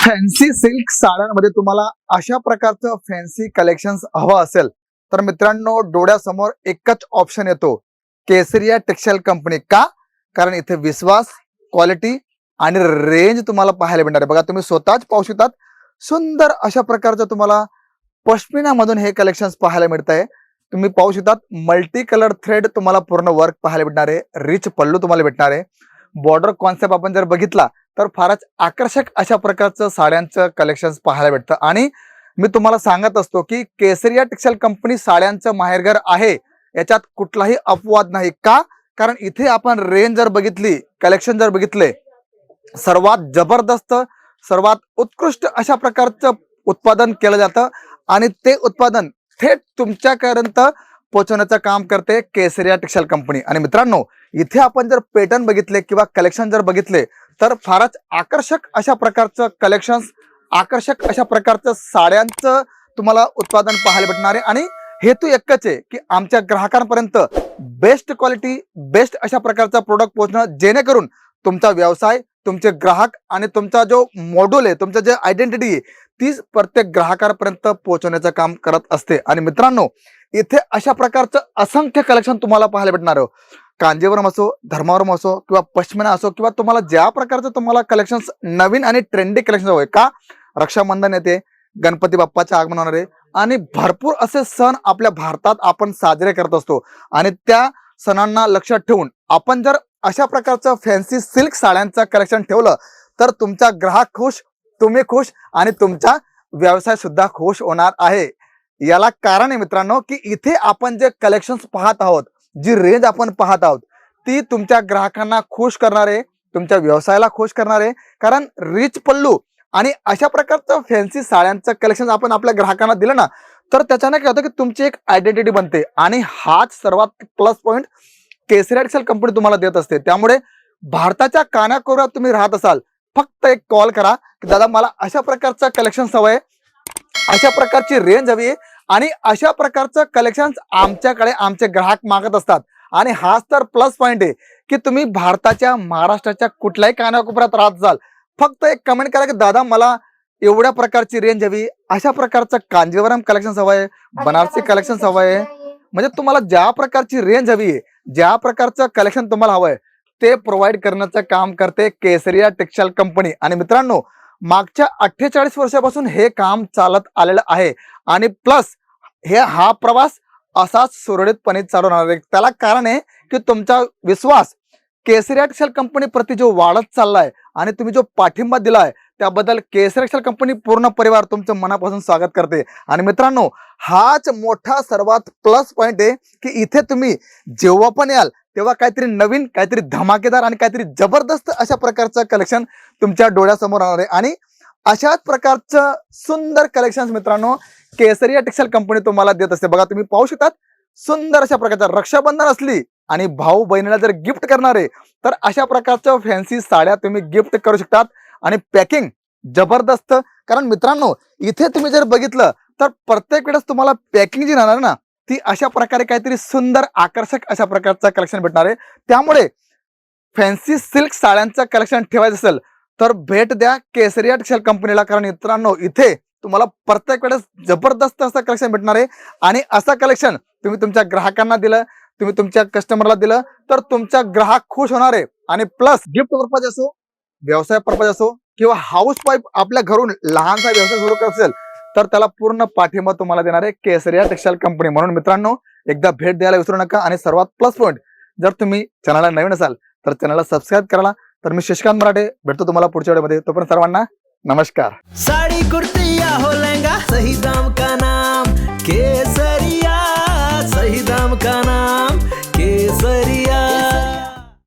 Fancy silk साड्यांमध्ये तुम्हाला अशा प्रकारचं फॅन्सी कलेक्शन हवं असेल तर मित्रांनो डोळ्यासमोर एकच ऑप्शन येतो. केसरिया टेक्सटाईल कंपनी का? कारण इथे विश्वास क्वालिटी आणि रेंज तुम्हाला पाहायला मिळणार आहे. बघा तुम्ही स्वतःच पाहू शकतात. सुंदर अशा प्रकारचं तुम्हाला पश्मिनामधून हे कलेक्शन पाहायला मिळत आहे. तुम्ही पाहू शकतात मल्टी कलर थ्रेड तुम्हाला पूर्ण वर्क पाहायला भेटणार आहे. रिच पल्लू तुम्हाला भेटणार आहे. बॉर्डर कॉन्सेप्ट आपण जर बघितला तर फारच आकर्षक अशा प्रकारचं साड्यांचं कलेक्शन पाहायला भेटतं. आणि मी तुम्हाला सांगत असतो की केसरिया टेक्सटाईल कंपनी साड्यांचं माहेरघर आहे. याच्यात कुठलाही अपवाद नाही. का? कारण इथे आपण रेंज जर बघितली कलेक्शन जर बघितले सर्वात जबरदस्त सर्वात उत्कृष्ट अशा प्रकारचं उत्पादन केलं जातं. आणि ते उत्पादन थेट तुमच्यापर्यंत पोहोचवण्याचं काम करते केसरिया टेक्सटाईल कंपनी. आणि मित्रांनो इथे आपण जर पॅटर्न बघितले किंवा कलेक्शन जर बघितले तर फारच आकर्षक अशा प्रकारचं कलेक्शन आकर्षक अशा प्रकारचं साड्यांचं तुम्हाला उत्पादन पाहायला भेटणार आहे. आणि हेतू एकच आहे की आमच्या ग्राहकांपर्यंत बेस्ट क्वालिटी बेस्ट अशा प्रकारचा प्रोडक्ट पोहोचणं जेणेकरून तुमचा व्यवसाय तुमचे ग्राहक आणि तुमचा जो मॉड्यूल आहे तुमचं जे आयडेंटिटी आहे तीच प्रत्येक ग्राहकांपर्यंत पोहोचवण्याचं काम करत असते. आणि मित्रांनो इथे अशा प्रकारचं असंख्य कलेक्शन तुम्हाला पाहायला भेटणार कांजीवरम असो धर्मावरम असो किंवा पश्मिना असो किंवा तुम्हाला ज्या प्रकारचं तुम्हाला कलेक्शन नवीन आणि ट्रेंडी कलेक्शन हवं का? रक्षाबंधन येते गणपती बाप्पाचे आगमन होणार आहे आणि भरपूर असे सण आपल्या भारतात आपण साजरे करत असतो. आणि त्या सणांना लक्षात ठेवून आपण जर अशा प्रकारचं फॅन्सी सिल्क साड्यांचं कलेक्शन ठेवलं तर तुमचा ग्राहक खुश तुम्ही खुश आणि तुमचा व्यवसाय सुद्धा खुश होणार आहे. याला कारण आहे मित्रांनो की इथे आपण जे कलेक्शन पाहत आहोत जी रेंज आपण पाहत आहोत ती तुमच्या ग्राहकांना खुश करणार आहे तुमच्या व्यवसायाला खुश करणार आहे कारण रिच पल्लू आणि अशा प्रकारचं फॅन्सी साड्यांचं कलेक्शन आपण आपल्या ग्राहकांना दिलं ना तर त्याच्याने काय होतं की तुमची एक आयडेंटिटी बनते. आणि हाच सर्वात plus point Kesari Excel company तुम्हाला देत असते. त्यामुळे भारताच्या कानाकोऱ्यात तुम्ही राहत असाल फक्त एक कॉल करा की दादा मला अशा प्रकारचं कलेक्शन हवंय अशा प्रकारची रेंज हवी आहे आणि अशा प्रकारचं कलेक्शन आमच्याकडे आमचे ग्राहक मागत असतात. आणि हाच तर प्लस पॉईंट आहे की तुम्ही भारताच्या महाराष्ट्राच्या कुठल्याही कानाकोपऱ्यात राहत जाल फक्त एक कमेंट करा की दादा मला एवढ्या प्रकारची रेंज हवी अशा प्रकारचं कांजीवरम कलेक्शन हवंय बनारसी कलेक्शन हवंय म्हणजे तुम्हाला ज्या प्रकारची रेंज हवी आहे ज्या प्रकारचं कलेक्शन तुम्हाला हवंय ते प्रोव्हाइड करण्याचं काम करते केसरिया टेक्सटाईल कंपनी आणि मित्रांनो मागच्या अठ्ठेचाळीस वर्षापासून हे काम चालत आलेलं आहे. आणि प्लस हे हा प्रवास असाच सुरळीतपणे चालू राहणार. आहे त्याला कारण आहे की तुमचा विश्वास केसरिया टेक्सटाईल कंपनी प्रति जो वाढत चाललाय आणि तुम्ही जो पाठिंबा दिलाय त्याबद्दल केसरी एक्सेल कंपनी पूर्ण परिवार तुमचं मनापासून स्वागत करते. आणि मित्रांनो हाच मोठा सर्वात प्लस पॉईंट आहे की इथे तुम्ही जेव्हा पण याल तेव्हा काहीतरी नवीन काहीतरी धमाकेदार आणि काहीतरी जबरदस्त अशा प्रकारचं कलेक्शन तुमच्या डोळ्यासमोर राहणार आहे. आणि अशाच प्रकारचं सुंदर कलेक्शन मित्रांनो केसरिया टेक्सटाईल कंपनी तुम्हाला देत असते. बघा तुम्ही पाहू शकतात सुंदर अशा प्रकारचं रक्षाबंधन असली आणि भाऊ बहिणीला जर गिफ्ट करणारे तर अशा प्रकारच्या फॅन्सी साड्या तुम्ही गिफ्ट करू शकतात. आणि पॅकिंग जबरदस्त. कारण मित्रांनो इथे तुम्ही जर बघितलं तर प्रत्येक वेळेस तुम्हाला पॅकिंग जी राहणार ना ती अशा प्रकारे काहीतरी सुंदर आकर्षक अशा प्रकारचं कलेक्शन भेटणार आहे. त्यामुळे फॅन्सी सिल्क साड्यांचं कलेक्शन ठेवायचं असेल तर भेट द्या केसरिया टेक्सटाईल कंपनीला. कारण मित्रांनो इथे तुम्हाला प्रत्येक वेळेस जबरदस्त असं कलेक्शन भेटणार आहे. आणि असं कलेक्शन तुम्ही तुमच्या ग्राहकांना दिलं तुम्ही तुमच्या कस्टमरला दिलं तर तुमचा ग्राहक खुश होणार आहे. आणि प्लस गिफ्ट पर्पज असो व्यवसाय पर्पज असो किंवा हाऊस वाईफ आपल्या घरून लहानसा व्यवसाय सुरू करत असेल तर त्याला पूर्ण पाठिंबा तुम्हाला देणार आहे केसरिया टेक्सटाईल कंपनी. म्हणून मित्रांनो एकदा भेट द्यायला विसरू नका. आणि सर्वात प्लस पॉईंट जर तुम्ही चॅनलला नवीन असाल तर चॅनलला सबस्क्राईब करा तर मी शशिकांत मराठे भेटतो तुम्हाला पुढच्या व्हिडिओमध्ये तोपर्यंत सर्वांना नमस्कार. साड़ी कुर्ती